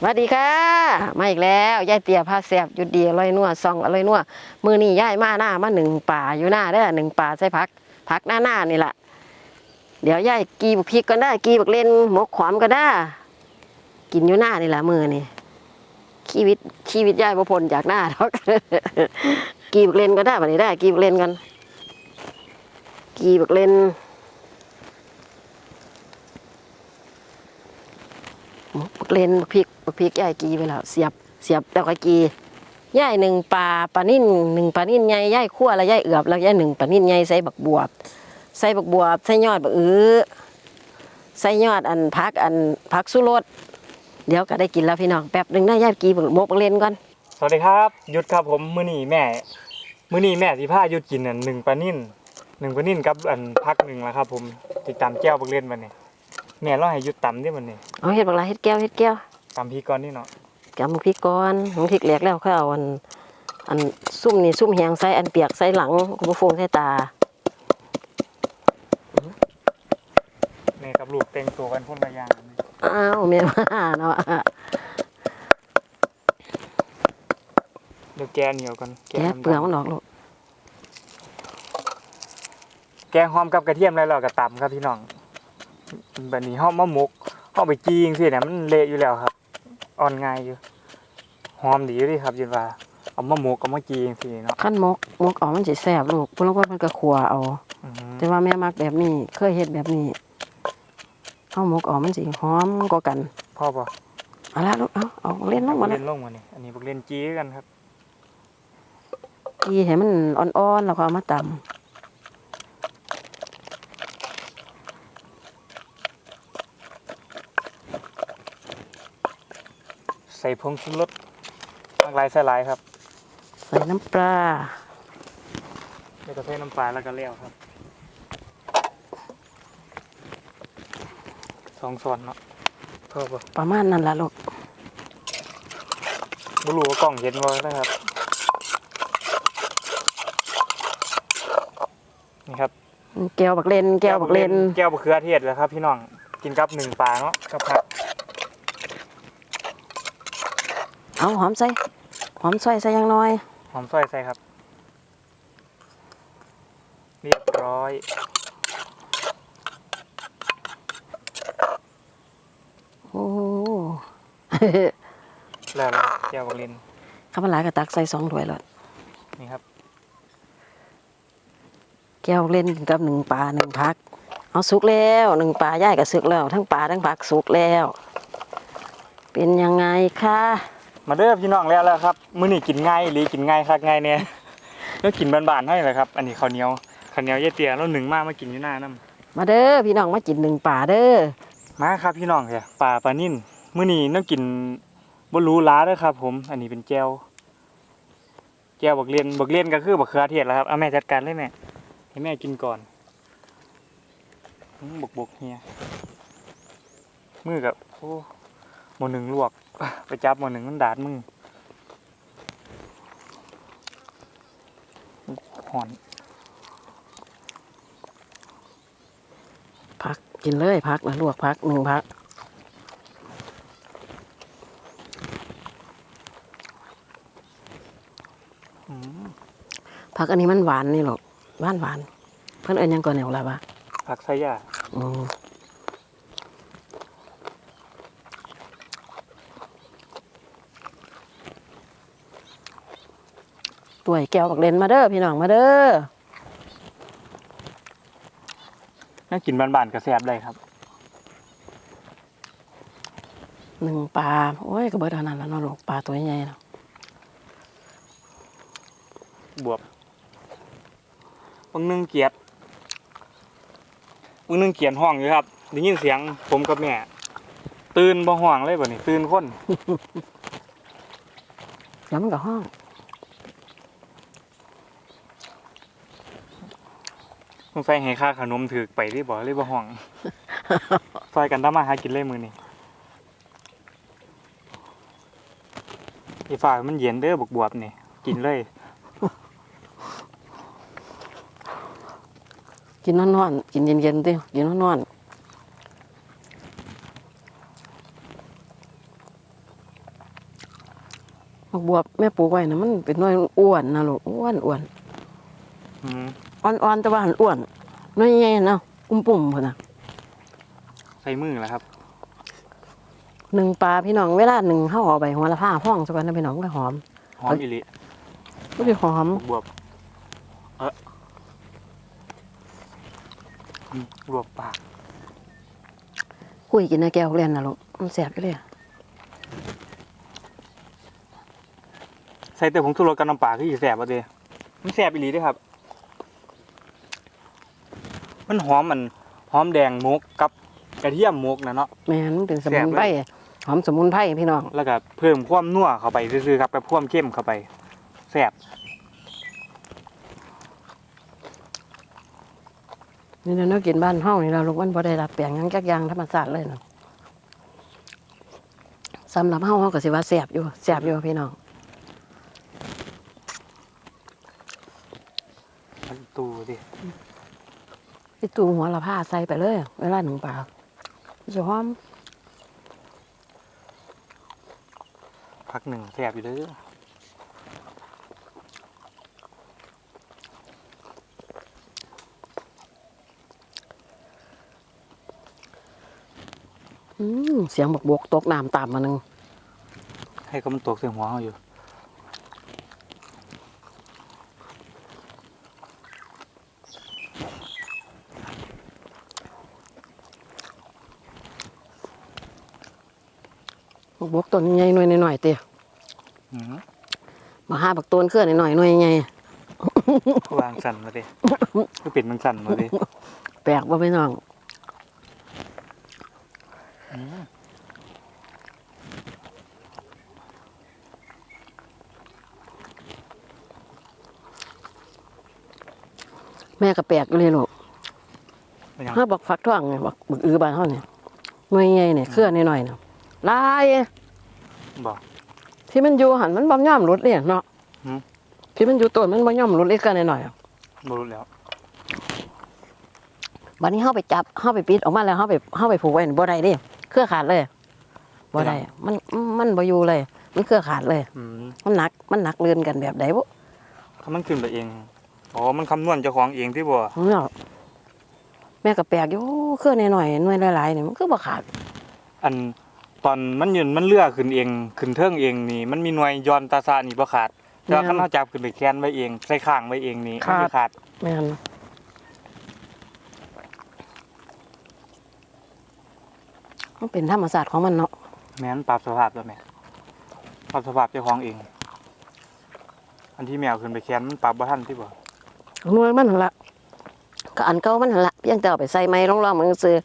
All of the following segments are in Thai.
สวัสดีค่ะมาอีกแล้วยายเตี๋ยพาแซบยุดดีอร่อยนัวซองอร่อยนัวมือนี่ยายมาหน้ามาหนึ่งป่าอยู่หน้าเด้อหนึ่งป่าใส่พักพักหน้าหน้านี่แหละเดี๋ยวยายกีบกพริกก็ได้กีบกเล่นหมกขวามก็ได้ กินอยู่หน้านี่แหละมือนี่ชีวิตชีวิตยายบ่พ้นจากหน้าหรอกกีบกเล่นก็ได้บัดนี้ได้ กีบกเล่นกัน กีบกเล่นบักเลนพริก พริกยายกีไปแล้วเสียบเสียบแล้วก็กียายหนึ่งปลาปลานิ่นหนึ่งปลานิ่นใหญ่ยายคั่วแล้วยายเอือบแล้วยายหนึ่งปลานิ่นใหญ่ใส่บักบวบ ใส่บักบวบใส่ยอดบักอื้อใส่ยอดอันพักอันพักสุรสเดี๋ยวก็ได้กินแล้วพี่น้องแป๊บหนึ่งนะยายกีบักโมกบักเลนก่อนสวัสดีครับยุทธครับผมมื้อนี้แม่มื้อนี้แม่สิพายุทธกินอันหนึ่งปลานิ่นหนึ่งปลานิ่นกับอันพักหนึ่งแล้วครับ ผมติดตามแก้วบักเล่นมาเนี่ยแม่ร้องให้ยุทธตำได้มันนี่เอาเห็ดบักลาเห็ดแก้วเห็ดแก้ว ตำพี่ก่อนนี่เนาะแกำบักพริกก่อนบักพริกแหลกแล้วเขาเอาอัน อันซุ่มนี่ซุ่มแหงใส่อันเปียกใส่หลังกุบฟงใส่ตาแม่กับลูกแต่งตัวกันพ่นระยางอ้าวแม่ว่าเนาะเดี๋ยวแกเหนียวกันแกะเปลือกมันออกลูกแกงหอมกับกระเทียมแล้วเราก็ตำครับพี่น้องแบบนี้ห้อมมะมกห้อมไปจีงสิเนี่ยมันเละอยู่แล้วครับ อ่อนง่ายอยู่หอมดีอยู่ดิครับยินว่าเอามะมกเอามาจีงสิเนาะขั้นมกมกออกมันสิแซ่บลูกพวกเราก็มันก็ขัวเอา อือหือแต่ว่าแม่มักแบบนี้ เคยเฮ็ดแบบนี้เอามกออกมันสิหอมกว่ากันพ่อป่ะเอาละลูกเอาเอาเล่นลงมาเล่แล้วนลงมานี่อันนี้พวกเล่นจี้กันครับ กีให้มันอ่อนๆแล้วก็เอามาตใส่ผงชูรสมากหลายใส่หลายครับำใส่น้ำปลาแล้วก็ใส่น้ำปลาแล้วก็เลี้ยวครับสองส่วนเนาะเพิ่มป่ะประมาณนั้นล่ะลูกบุรูว่ากล่องเย็นไว้นะครับนี่ครับ แก้วบักเลนแก้วบักเลนแก้วบักเขือเทศแล้วครับ พี่น้องกินกับหนึ่งปลาเนาะกับผัก เอาหอมใส่ หอมซอยใส่อยังน้อย หอมซอยใส่ครับ เรียบร้อยโอ้แล้วเราแก้วบักเลนข้าวมันหลายก็ตักใส่สองถ้วยแล้วนี่ครับแก้วบักเลนกินกับหนึ่งปลาหนึ่งผัก เอาสุกแล้วหนึ่งปลาย่ายก็สุกแล้ว ทั้งปลาทั้งผักสุกแล้ว เป็นยังไงคะ มาเด้อพี่น้องแล้วแล้วครับมื้อนี้กินง่ายอีหรือกินง่ายคักง่ายเนี่ยแล้วกินบานๆให้เลยครับ อันนี้ข้าวเหนียวข้าวเหนียวเยายเตียแล้วหนึ่งมากมากินอยู่หน้าน้ำมาเด้อพี่น้องมากินหนึ่งป่าเด้อมาครับพี่น้องเถอะปลาปลานิ่นมื้อนี้ต้องกินบ่รู้ล้าเด้อครับ ผม อันนี้เป็นแก้วแก้วบักเลียนบักเลียนก็คือบักเขือเทศแล้วครับเอาแม่จัดการเลยแม่ให้แม่กินก่อนอื้อบกบกเฮียมือกับโอ้หมอหนึ่งลวก ไปจับหมอหนึ่งมันดาดมือหอนพักกินเลยพักนะลวกพักหนึ่งพักอืมพักอันนี้มันหวานนี่หรอกหวานหวาน เพิ่นเอิ้นหยังก่อนแนวละวะผักไสยาอืม ตัวยแก้วบักเลนมาเด้อพี่น้องมาเด้อน่ากินบานๆก็แซ่บได้ครับหนึ่งปลาโอ้ยก็เบิดเท่านั้นแล้วเนาะลูกปลาตัวใหญ่ๆเนาะบวบบางหนึงเกียดบางหนึงเกียนห้องอยู่ครับได้ยินเสียงผมกับแม่ตื่นบ่ห้องเลยบ่นี่ตื่นคนเดี๋ยวมันก็ห้อง สงสัยให้ค่าขนมถือไปได้บ่เลยบ่ห้องซอยกันทำมาหากินเลยมื้อนี้อีฝ่ายมันเย็นเด้อบวบบวบนี่กินเลย กินนอนๆกินเย็นๆติกินนอนบักบวบแม่ปลูกไว้นะมันเป็นหน้อยอ้วนนะลูกอ้วนอ้วนอืม อ่อนๆแต่ว่าหันอ้วนหน้อยใหญ่ๆนะอุ้มปุ่มพุ่นน่ะใส่มือแล้วครับหนึ่งปลาพี่น้องเวลาหนึ่งเฮาเอาไปหัวละผ้าพ่องสักวันนะพี่น้องมันก็หอมหอมอีหลิมันสิหอมบวบเอออืมบวบปากคุยกินในแก้วเรียนนะลูกมันแสบอยู่เลยอะใส่แต่ผงชูรสกับน้ำปลาคือสิแสบบ่เด้มันแสบอีหลีเด้อครับ มันหอมมันหอมแดงมุกกับกระเทียมมุกนะเนาะ แม่นมันเป็นสมุนแซ่บไพรเลยหอมสมุนไพรพี่น้องแล้วก็เพิ่มความนัวเข้าไปซื่อๆครับกับความเข้มเข้าไปแซ่บนี่เราเนาะกินบ้านเฮานี่เราลูกมันบ่ได้รับแปลงหยังจักอย่างธรรมชาติเลยเนาะสำหรับเฮาเฮาก็สิว่าแซ่บอยู่แซ่บอยู่พี่น้อง มันตูดิ พี่ ตูหัวละผ้าใส่ไปเลย เวลาหนึ่งปลาจะหอมพักหนึ่งแซ่บอยู่เด้ออืมเสียงบกบกตกน้ำตามมาหนึ่งให้เขามันตกใส่หัวเขาอยู่ บกบกต้นใหญ่หน่วยหน่อยๆเตี้ยอืมมาหาบักต้นเคลื่อนหน่อยๆหน่วยใหญ่วางสั่นมาดิก็เป็นมันสั่นมาดิแปลกว่าพี่น้องอืมแม่ก็แปลกอยู่เลยลูกเป็นยังถ้าบักฟักทองเนี่ยบักบักอือบ้านเฮาเนี่ยหน่วยใหญ่เนี่ยเคลื่อนหน่อยๆเนาะห ลายบอกที่มันอยู่หันมันบ่ย่อมหลุดเลยเนาะหืม ที่มันอยู่ต้นมันบ่ย่อมหลุดเลยเคลื่อนหน่อยๆบรู้แล้วบัดนี้เฮาไปจับเฮาไปปิดออกมาแล้วเฮาไปเฮาไปผูกไว้นี่บ่ได้เด้เครือขาดเลยบ่ได้มันมันบ่อยู่เลย มันเครือขาดเลย อืมมันหนักมันหนักเลือนกันแบบใดบ่เขามันขึ้นไปเองอ๋อมันคำนวณเจ้าของเองที่บ่เนาะแม่ก็แปลกอยู่เครือหน่อยๆหน่วยหลายๆนี่มันคือบ่ขาดอัน ตอนมันยืนมันเลือกขึ้นเองขึ้นเทิงเองนี่มันมีหน่วยย้อนตาซานี่บ่ขาดแต่ว่าคันเขาจับขึ้นไปแคนไว้เองใส่ข้างไว้เองนี่มันสิขาดแม่นมันเป็นธรรมศาสตร์ของมันเนาะแม่นปรับสภาพแล้วแม่ปรับสภาพเจ้าของเอง อันที่แมวขึ้นไปแคนมันปรับบ่ทันที่บ่หน่วยมันหั่นละก็อันเก่ามันหั่นละเพียงแต่เอาไปใส่ไม้รองๆมือซื้อ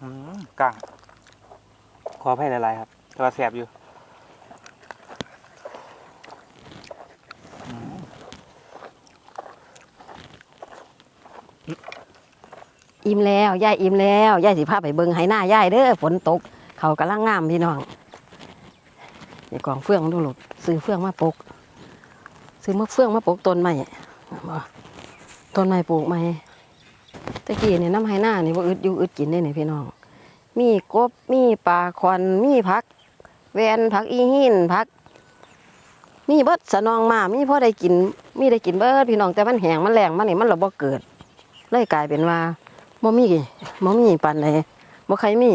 อืมกลางขออภัยหลายๆครับแต่ว่าแสบอยู่อิ่มแล้วยายอิ่มแล้วยายสิพาไปเบิ่งไหหน้ายายเด้อฝนตก เขากำลังงามพี่น้องอย่ากองเฟืองดูหลูกซื้อเฟืองมาปกซื้อมะเฟืองมาปกต้นไม้บ่ต้นไม้ปลูกไม้ ตะกี้เนี่ยน้ำไห้หน้านี่บ่าอึดอยู่อึดกินได้นี่พี่น้อง มีกบมีปลาคอนมีผัก แวนผักอีหินผัก มีเบิดสนองมามีพ่อได้กิน มีได้กินเบิดพี่น้องแต่มันแห้งมันแรงมันนี่มันระบ่เกิด เลยกลายเป็นว่าบ่มีบ่มีปานใดบ่ใครมี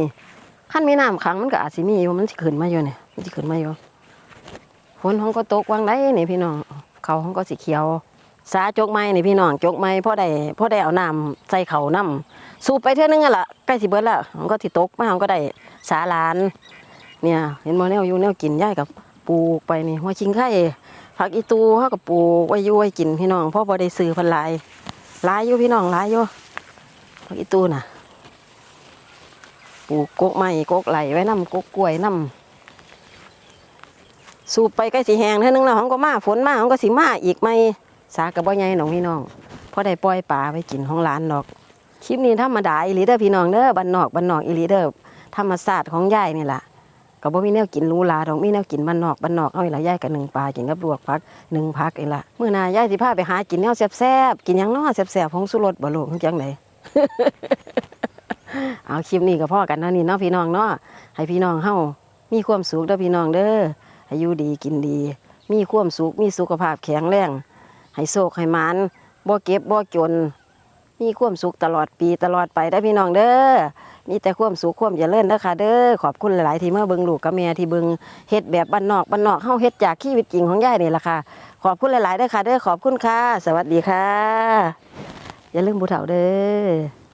คันมีน้ำขังมันก็อาจสิมีอยู่มันสิขึ้นมาอยู่เนี่ยมันสิขึ้นมาอยู่ฝนของก็ตกวางได้เนี่ยพี่น้องเขาของก็สิเขียว สาจกไม้นี่พี่น้องจกไม้พ่อได้พ่อได้เอาน้ำใส่เขาน้ำสูบไปเท่านึงอะล่ะใกล้สิเบิดแล้วมันก็สิตกมามันก็ได้สาลาน เนี่ย เห็นบ่แนวอยู่แนวกินย่ายกับปลูกไปนี่หัวชิงไข่ผักอีตูเฮาก็ปลูกไว้ยู่ไว้กินพี่น้องพราะบ่ได้ซื้อพันลายลายอยู่พี่น้องลายอยู่ผักอีตูน่ะปลูกกกไม้กกไหลไว้นํกกกล้วยนํสูบไปใกล้สิแหงเท่านึงแล้วมันก็มาฝนมามันก็สิมาอีกไหม สากับบ่ใหญ่น้องพี่น้องพอได้ปล่อยปลาไว้กินของร้านดอก คลิปนี้ธรรมดาอีหลีเด้อพี่น้องเด้อบ้านนอกบ้านนอกอีหลีเด้อธรรมศาสตร์ของยายนี่ล่ะก็บ่มีแนวกินรูหราดอกมีแนวกินบ้านนอกบ้านนอกเอาอีหละยายกับหนึ่งปลากินกับลวกผักหนึ่งผักอีหละเมื้อนายายสิพาไปหากินแนวแซ่บๆกินหยังน้อแซ่บๆของสุรสบ่ลูกจังไดเอาคลิปนี้ก็พอกันเนาะนี่เนาะพี่น้องเนาะให้พี่น้องเฮามีมีความสุขเด้อพี่น้องเด้ออายุดีกินดี มีความสุขมีสุขภาพแข็งแรง ให้โศกให้มันบ่เก็บบ่จน มีความสุขตลอดปีตลอดไปได้พี่น้องเด้อมีแต่ความสุขความเจริญเด้อค่ะเด้อขอบคุณหลาย ๆ ที่มาเบิ่งลูกกับแม่ที่เบิ่งเฮ็ดแบบบ้านนอกบ้านนอกเฮาเฮ็ดจากชีวิตจริงของยายนี่ล่ะค่ะ ขอบคุณหลาย ๆเด้อค่ะเด้อขอบคุณค่ะ สวัสดีค่ะ อย่าลืมผู้เฒ่าเด้อ